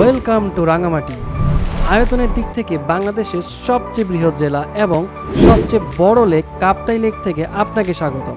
Welcome to Rangamati আয়তনের দিক থেকে বাংলাদেশের সবচেয়ে বৃহৎ জেলা এবং সবচেয়ে বড় লেক কাপ্তাই লেক থেকে আপনাকে স্বাগতম।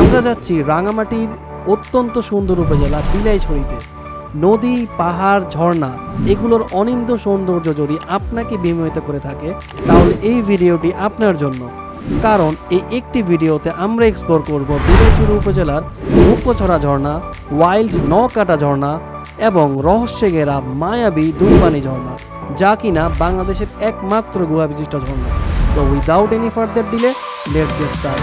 আমরা যাচ্ছি রাঙামাটির অত্যন্ত সুন্দর উপজেলা বিলাইছড়িতে। নদী, পাহাড়, ঝর্ণা, এগুলোর অনিন্দ সৌন্দর্য যদি আপনাকে বিমোহিত করে থাকে, তাহলে এই ভিডিওটি আপনার জন্য। কারণ এই একটি ভিডিওতে আমরা এক্সপ্লোর করব বিলাইছড়ি উপজেলার মুখছড়া ঝর্ণা ওয়াইল্ড নকাটা ঝর্ণা এবং রহস্যে ঘেরা মায়াবী দুলবানি ঝর্ণা, যা কিনা বাংলাদেশের একমাত্র গুহা বিশিষ্ট ঝর্ণা। So without any further delay let's get started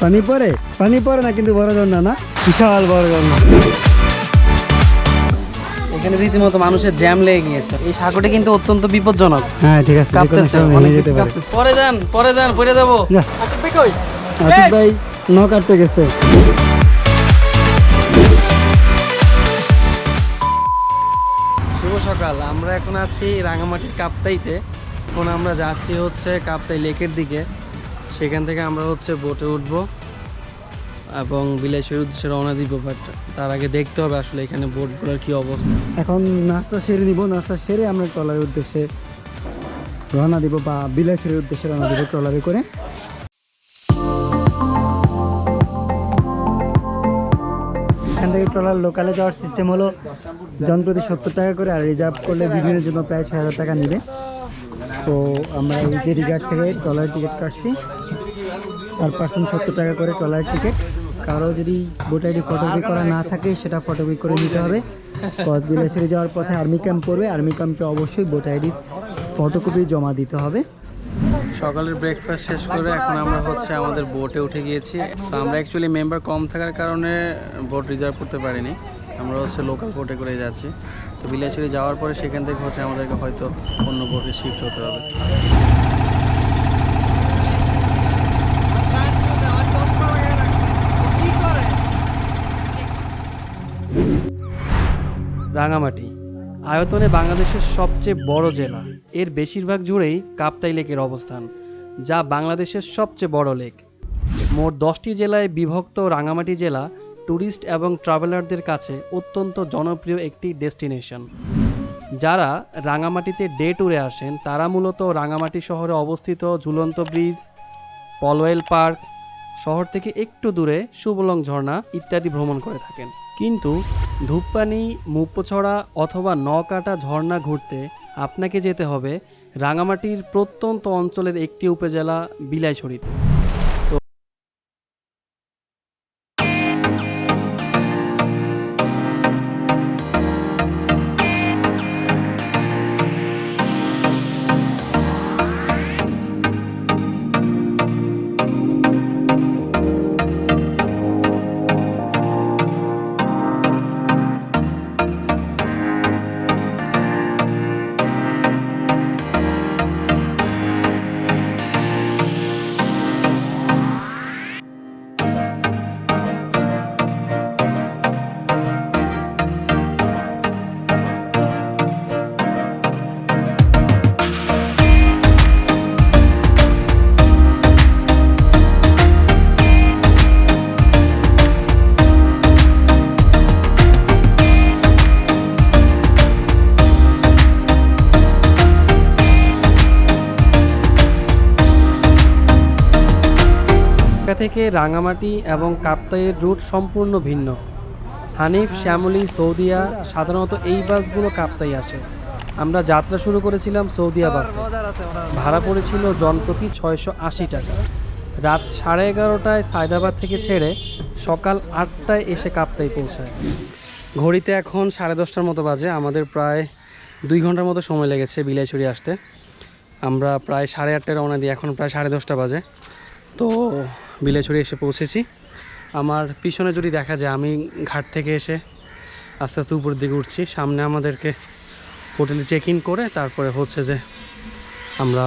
পানি পরে পানি পরে না, কিন্তু বড় ঝর্ণা না? বিশাল বড় ঝর্ণা। এখানে রীতিমতো মানুষের জ্যাম লেগে গিয়েছে। এই সাগরটি কিন্তু অত্যন্ত বিপজ্জনক। হ্যাঁ ঠিক আছে কাঁপতেছে অনেক যেতে পারে। পরে যান পরে যান পরে যাব। যা। ভাই কই? আতিফ ভাই ন কাটতে গেছে। শুভ সকাল আমরা এখন আছি রাঙামাটির কাপ্তাইতে। এখন আমরা যাচ্ছি হচ্ছে কাপ্তাই লেকের দিকে। সেখান থেকে আমরা হচ্ছে বোটে উঠবো। এবং বিলাসের উদ্দেশ্যে রওনা দিব বাট তার আগে দেখতে হবে আসলে এখানে বোটগুলোর কি অবস্থা। এখন নাস্তা সেরে নিব, নাস্তা সেরে আমরা ট্রলারের উদ্দেশ্যে রওনা দিব বা বিলাসের উদ্দেশ্যে রওনা দিব ট্রলারে করে। এখান থেকে ট্রলার লোকালে যাওয়ার সিস্টেম হলো, জন প্রতি সত্তর টাকা করে আর রিজার্ভ করলে দুই দিনের জন্য প্রায় ছয় হাজার টাকা নেবে। তো আমরা এই যে রিগার্ড থেকে ট্রলার টিকিট কাটছি। পার পার্সেন্ট সত্তর টাকা করে ট্রলার টিকিট। কারও যদি ভোট আইডি ফটোকপি করা না থাকে, সেটা ফটোকপি করে নিতে হবে। কস বিলাসেরি যাওয়ার পথে আর্মি ক্যাম্প পড়বে। আর্মি ক্যাম্পে অবশ্যই ভোট আইডির ফটোকপি জমা দিতে হবে। সকালের ব্রেকফাস্ট শেষ করে এখন আমরা হচ্ছে আমাদের বোটে উঠে গিয়েছি। আমরা অ্যাকচুয়ালি মেম্বার কম থাকার কারণে বোট রিজার্ভ করতে পারিনি। আমরা হচ্ছে লোকাল বোটে করে যাচ্ছি। তো বিলাসুরি যাওয়ার পরে সেখান থেকে হচ্ছে আমাদেরকে হয়তো অন্য বোটে শিফট হতে হবে। রাঙামাটি। আয়তনে বাংলাদেশের সবচেয়ে বড় জেলা। এর বেশিরভাগ জুড়েই কাপ্তাই লেকের অবস্থান, যা বাংলাদেশের সবচেয়ে বড় লেক। মোট দশটি জেলায় বিভক্ত রাঙামাটি জেলা ট্যুরিস্ট এবং ট্রাভেলারদের কাছে অত্যন্ত জনপ্রিয় একটি ডেস্টিনেশন। যারা রাঙামাটিতে ডে ট্যুরে আসেন, তারা মূলত রাঙামাটি শহরে অবস্থিত ঝুলন্ত ব্রিজ, পলওয়েল পার্ক, শহর থেকে একটু দূরে সুবলং ঝর্ণা ইত্যাদি ভ্রমণ করে থাকেন। কিন্তু ধূপপানি মুপোছড়া অথবা নকাটা ঝর্ণা ঘুরতে আপনাকে যেতে হবে রাঙামাটির প্রত্যন্ত অঞ্চলের একটি উপজেলা, বিলাইছড়িতে। ঢাকা থেকে রাঙামাটি এবং কাপ্তাইয়ের রুট সম্পূর্ণ ভিন্ন। হানিফ, শ্যামলী, সৌদিয়া, সাধারণত এই বাসগুলো কাপ্তাই আসে। আমরা যাত্রা শুরু করেছিলাম সৌদিয়া বাসে। ভাড়া পড়েছিল জনপ্রতি ছয়শো আশি টাকা। রাত সাড়ে এগারোটায় সায়দাবাদ থেকে ছেড়ে সকাল আটটায় এসে কাপ্তাই পৌঁছায়। ঘড়িতে এখন সাড়ে দশটার মতো বাজে। আমাদের প্রায় দুই ঘণ্টার মতো সময় লেগেছে বিলাইছড়ি আসতে। আমরা প্রায় সাড়ে আটটায় রওনা দিই। এখন প্রায় সাড়ে দশটা বাজে। তো বিলাইছড়ি এসে পৌঁছেছি। আমার পিছনে যদি দেখা যায়, আমি ঘাট থেকে এসে আস্তে আস্তে উপরের দিকে উঠছি। সামনে আমাদেরকে হোটেলে চেক ইন করে তারপরে হচ্ছে যে আমরা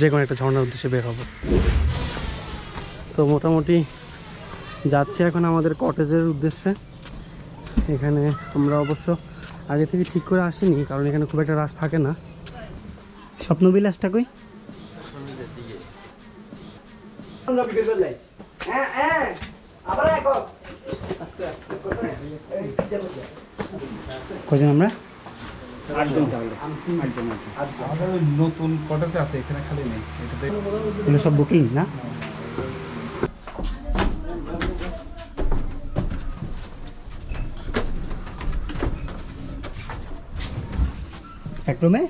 যে কোনো একটা ঝর্ণার উদ্দেশ্যে বের হব। তো মোটামুটি যাচ্ছি এখন আমাদের কটেজের উদ্দেশ্যে। এখানে আমরা অবশ্য আগে থেকে ঠিক করে আসিনি, কারণ এখানে খুব একটা রাশ থাকে না। স্বপ্নবিলাসটা কই? কজন আমরা? আমাদের ওই নতুন কটাতে আছে এখানে খালি নেই। এটাতে এগুলো সব বুকিং না? এক রুমে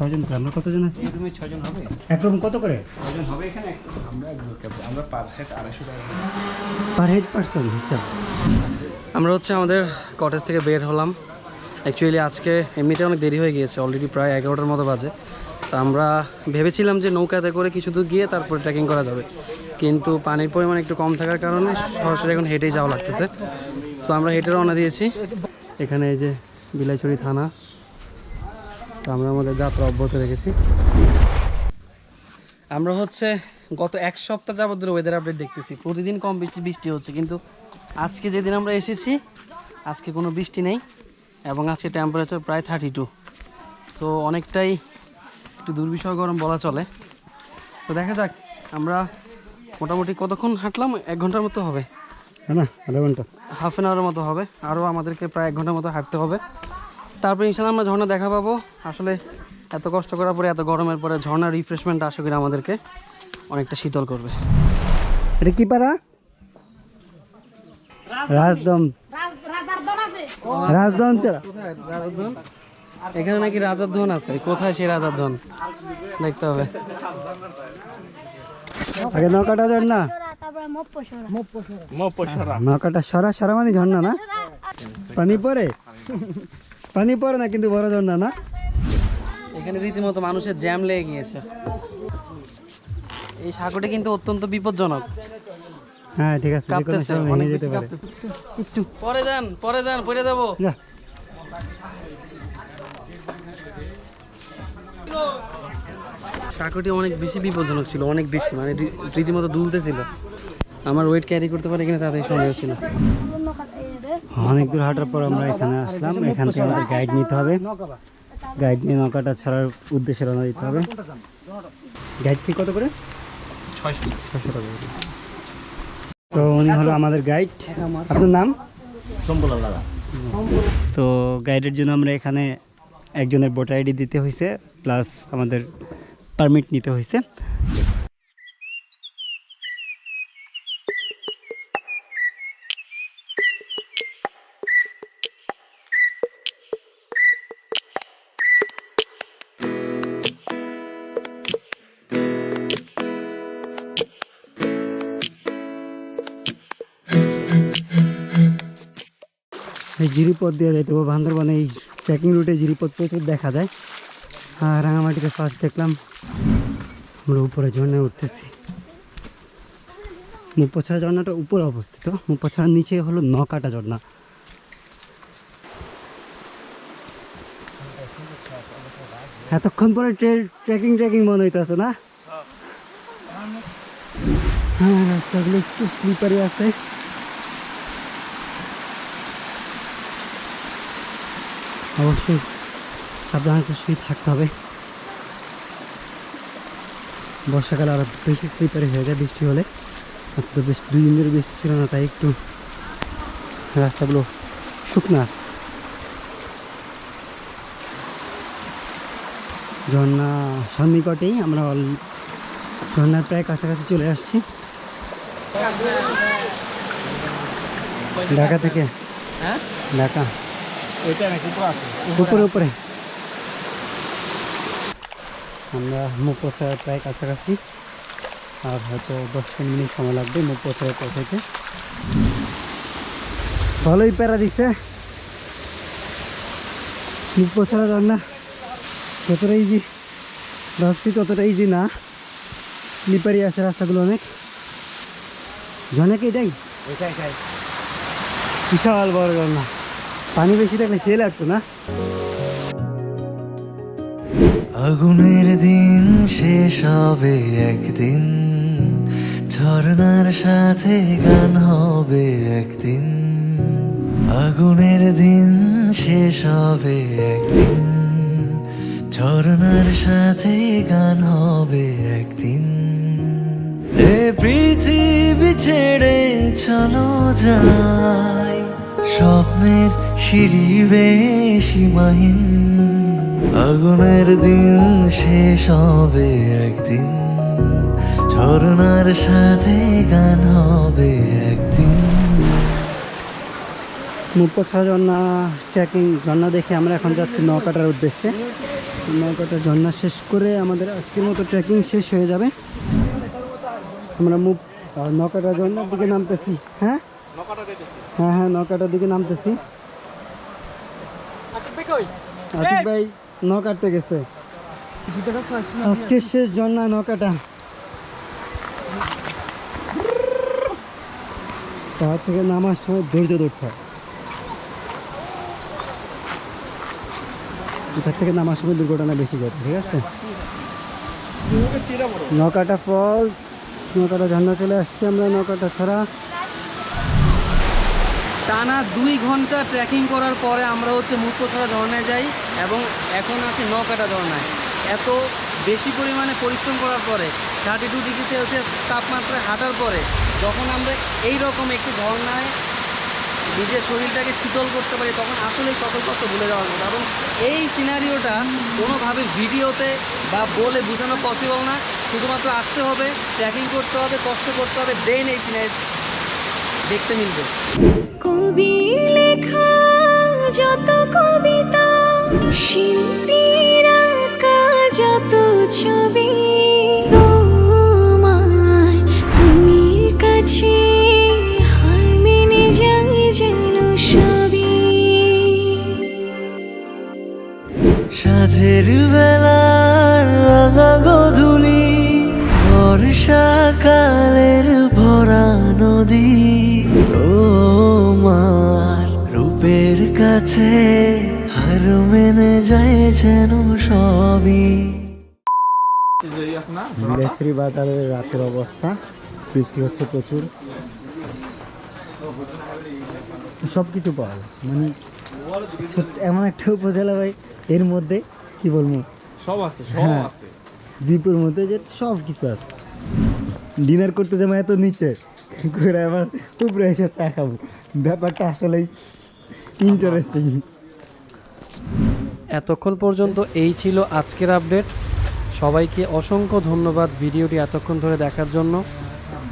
ছজন করে আমরা কতজন আছি? রুমে ছজন হবে। এক রুম কত করে? ছজন হবে এখানে আমরা আমরা পার হেড আড়াইশো টাকা পার হেড পার্সন হিসাব আমরা হচ্ছে আমাদের কটেজ থেকে বের হলাম। অ্যাকচুয়ালি আজকে এমনিতে অনেক দেরি হয়ে গিয়েছে অলরেডি প্রায় এগারোটার মতো বাজে। তো আমরা ভেবেছিলাম যে নৌকাতে করে কিছু দূর গিয়ে তারপরে ট্রেকিং করা যাবে। কিন্তু পানির পরিমাণ একটু কম থাকার কারণে সরাসরি এখন হেঁটেই যাওয়া লাগতেছে। সো আমরা হেঁটে রওনা দিয়েছি। এখানে এই যে বিলাইছড়ি থানা। তো আমরা আমাদের যাত্রা অব্যাহত রেখেছি। আমরা হচ্ছে গত এক সপ্তাহ যাবত ধরে ওয়েদার আপডেট দেখতেছি। প্রতিদিন কম বৃষ্টি বৃষ্টি হচ্ছে কিন্তু আজকে যেদিন আমরা এসেছি আজকে কোনো বৃষ্টি নেই এবং আজকে টেম্পারেচার প্রায় থার্টি টু সো অনেকটাই একটু দুর্বিষয় গরম বলা চলে। তো দেখা যাক আমরা মোটামুটি কতক্ষণ হাঁটলাম? এক ঘণ্টার মতো হবে। না আধা ঘণ্টা। হাফ অ্যান আওয়ারের মতো হবে। আরও আমাদেরকে প্রায় এক ঘণ্টার মতো হাঁটতে হবে। তারপরে ইনশাল্লাহ আমরা ঝর্ণা দেখা পাবো। আসলে এত কষ্ট করার পরে এত গরমের পরে ঝর্ণা রিফ্রেশমেন্ট আশা করি আমাদেরকে অনেকটা শীতল করবে। এটা কি পাড়া? রাজদম। রাজদম চড়া এখানে নাকি রাজার ধন আছে। কোথায় সেই রাজার ধন দেখতে হবে। আগে নৌকাটা ঝর্ণা নৌকাটা সরা সরা মানে ঝর্ণা না? পানি পরে পানি পরে না কিন্তু বড় ঝর্ণা না? এখানে রীতিমতো মানুষের জ্যাম লেগে গিয়েছে। এই সাঁকোটি কিন্তু অত্যন্ত বিপজ্জনক। হ্যাঁ ঠিক আছে কাঁপতেছে অনেক যেতে পারে। একটু পরে যান পরে যান পরে যাব। সাঁকোটি অনেক বেশি বিপজ্জনক ছিল অনেক বেশি মানে রীতিমতো দুলতেছিল আমার ওয়েট ক্যারি করতে পারে কিনা তাদের সন্দেহ ছিল। অনেক দূর হাঁটার পর আমরা এখানে আসলাম। এখান থেকে আমাদের গাইড নিতে হবে। গাইড নিয়ে নৌকাটা ছাড়ার উদ্দেশ্যে রওনা দিতে হবে। গাইড ফি কত করে? ছয়শো। ছশো টাকা। তো উনি হলো আমাদের গাইড আপনার নাম? তো গাইডের জন্য আমরা এখানে একজনের ভোটার আইডি দিতে হয়েছে প্লাস আমাদের পারমিট নিতে হয়েছে এই জিরিপথ দিয়ে যাইতে হবে। বান্দরবানে এই ট্রেকিং রুটে জিরিপথ প্রচুর দেখা যায়। আর রাঙামাটিকে ফার্স্ট দেখলাম, আমরা উপরে ঝর্ণায় উঠতেছি। মুপছড়া ঝর্ণাটা উপরে অবস্থিত। মুপছড়ার নিচে হলো নকাটা ঝর্ণা। এতক্ষণ পরে ট্রেকিং ট্রেকিং মনে হইতেছে না? হ্যাঁ রাস্তাগুলো একটু স্লিপারি আছে। অবশ্যই সাবধানতার থাকতে হবে। বর্ষাকালে আরও বেশি স্লিপারি হয়ে যায় বৃষ্টি হলে। আজকে তো বেশ দুই দিন ধরে বৃষ্টি ছিল না তাই একটু রাস্তাগুলো শুকনা। ঝর্ণা সন্নিকটেই আমরা ঝর্ণার প্রায় কাছাকাছি চলে আসছি। ঢাকা থেকে হ্যাঁ? ঢাকা। এটা নাকি তো আছে? উপরে উপরে আমরা মুখোছায় প্রায় কাছাকাছি। আর হয়তো দশ মিনিট সময় লাগবে মুখোছায় পৌঁছাইতে। ভালোই প্যারা দিছে। মুখোছাড়া রান্না যতটা ইজি ভাবছি ততটা ইজি না। স্লিপারি আছে রাস্তাগুলো অনেক। জনেকে এটাই। বিশাল বড় ঝর্ণা। পানি বেশি থাকলে সে লাগতো না? আগুনের দিন শেষ হবে একদিন। ঝর্ণার সাথে গান হবে একদিন। আগুনের দিন শেষ হবে একদিন। ঝরনার সাথে গান হবে একদিন। এ পৃথিবী ছেড়ে চলো যাই। স্বপ্নের সিঁড়ি সীমাহীন আগুনের দিন শেষ হবে একদিন। ঝরনার সাথে গান হবে একদিন। মুখপোষা ঝর্ণা ট্রেকিং ঝর্ণা দেখে আমরা এখন যাচ্ছি নৌকাটার উদ্দেশ্যে। নৌকাটা ঝর্ণা শেষ করে আমাদের আজকের মতো ট্রেকিং শেষ হয়ে যাবে। আমরা মুখ আহ, নৌকাটা ঝর্ণার দিকে নামতেছি হ্যাঁ? হ্যাঁ হ্যাঁ নৌকাটার দিকে নামতেছি। ভাই নৌকাটতে গেছে। আজকে শেষ ঝর্ণা নৌকাটা। পাহাড় থেকে নামার সময় ধৈর্য ধরতে হয়। এটার থেকে নামার সময় দুর্ঘটনা বেশি ঘটে ঠিক আছে? নৌকাটা ফলস নৌকাটা ঝর্ণা চলে আসছি আমরা নৌকাটা ছাড়া। টানা দুই ঘণ্টা ট্রেকিং করার পরে আমরা হচ্ছে মুক্তছড়া ঝর্ণায় যাই এবং এখন আছি নৌকাটা ঝর্ণায় এত বেশি পরিমাণে পরিশ্রম করার পরে থার্টি টু ডিগ্রি সেলসিয়াস তাপমাত্রায় হাঁটার পরে, যখন আমরা এই রকম একটি ঝর্ণায় নিজের শরীরটাকে শীতল করতে পারি, তখন আসলে সকল কষ্ট ভুলে যাওয়ার মতো। এবং এই সিনারিওটা কোনোভাবে ভিডিওতে বা বলে বোঝানো পসিবল না। শুধুমাত্র আসতে হবে ট্রেকিং করতে হবে, কষ্ট করতে হবে দেন এই সিনারি দেখতে মিলবে। কবি লেখা, যত কবিতা, শিল্পীর যত ছবি, তোমার তুমির কাছে হার মেনে যেন সবই। সাঝের বেলার রাঙা গধুলি, বর্ষাকালের ভরা নদী। তোমার রূপের কাছে হার মেনে যায় যেন সবই। বিলাসী বাজারের রাতের অবস্থা বৃষ্টি হচ্ছে প্রচুর। সব কিছু পাওয়া যায়। মানে এমন একটা উপজেলা ভাই এর মধ্যে কি বলব? সব আছে হ্যাঁ। দ্বীপের মধ্যে যে সব কিছু আছে। ডিনার করতে যাব এত নিচে। ঘুরে আবার উপরে এসে চা খাব। ব্যাপারটা আসলেই ইন্টারেস্টিং এতক্ষণ পর্যন্ত এই ছিল আজকের আপডেট। সবাইকে অসংখ্য ধন্যবাদ ভিডিওটি এতক্ষণ ধরে দেখার জন্য।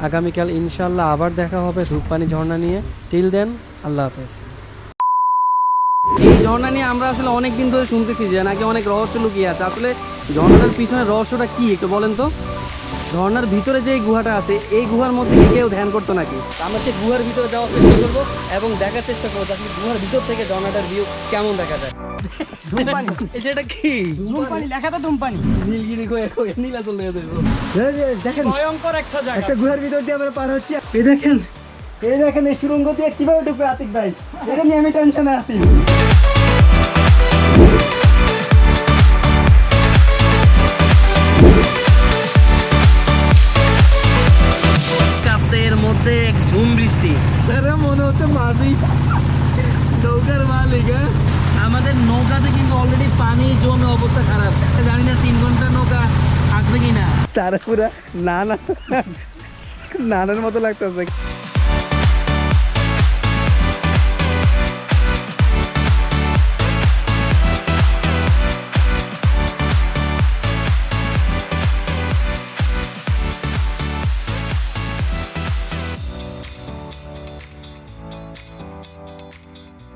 আগামীকাল ইনশাল্লাহ আবার দেখা হবে ধূপপানি ঝর্ণা নিয়ে। টিল দেন আল্লাহ হাফেজ। এই ঝর্ণা নিয়ে আমরা আসলে অনেক দিন ধরে শুনতেছি যে নাকি অনেক রহস্য লুকিয়ে আছে। আসলে ঝর্ণাটার পিছনে রহস্যটা কি একটু বলেন তো? ঝর্ণার ভিতরে যে গুহাটা আছে এই গুহার মধ্যে কেউ ধ্যান করতো নাকি? আমরা সেই গুহার ভিতরে যাওয়ার চেষ্টা করব এবং দেখার চেষ্টা করব আসলে গুহার ভিতর থেকে ঝর্ণাটার ভিউ কেমন দেখা যায়। যেটা কি? ধূমপানি লেখা তো ধূমপানি। নীলগিরি কয়ে কয়ে নীলা চলে দেখেন ভয়ঙ্কর একটা জায়গা। একটা গুহার ভিতর দিয়ে আমরা পার হচ্ছি। এই দেখেন এই দেখেন এই সুরঙ্গ দিয়ে কীভাবে ঢুকবে আতিক ভাই? এটা নিয়ে আমি টেনশনে আছি। বৃষ্টি মনে হচ্ছে মাঝি নৌকার মালিক হ্যাঁ? আমাদের নৌকাতে কিন্তু অলরেডি পানি জমে অবস্থা খারাপ। জানি না তিন ঘণ্টা নৌকা আসবে কিনা। তারা পুরা নানা নানার মতো লাগতেছে।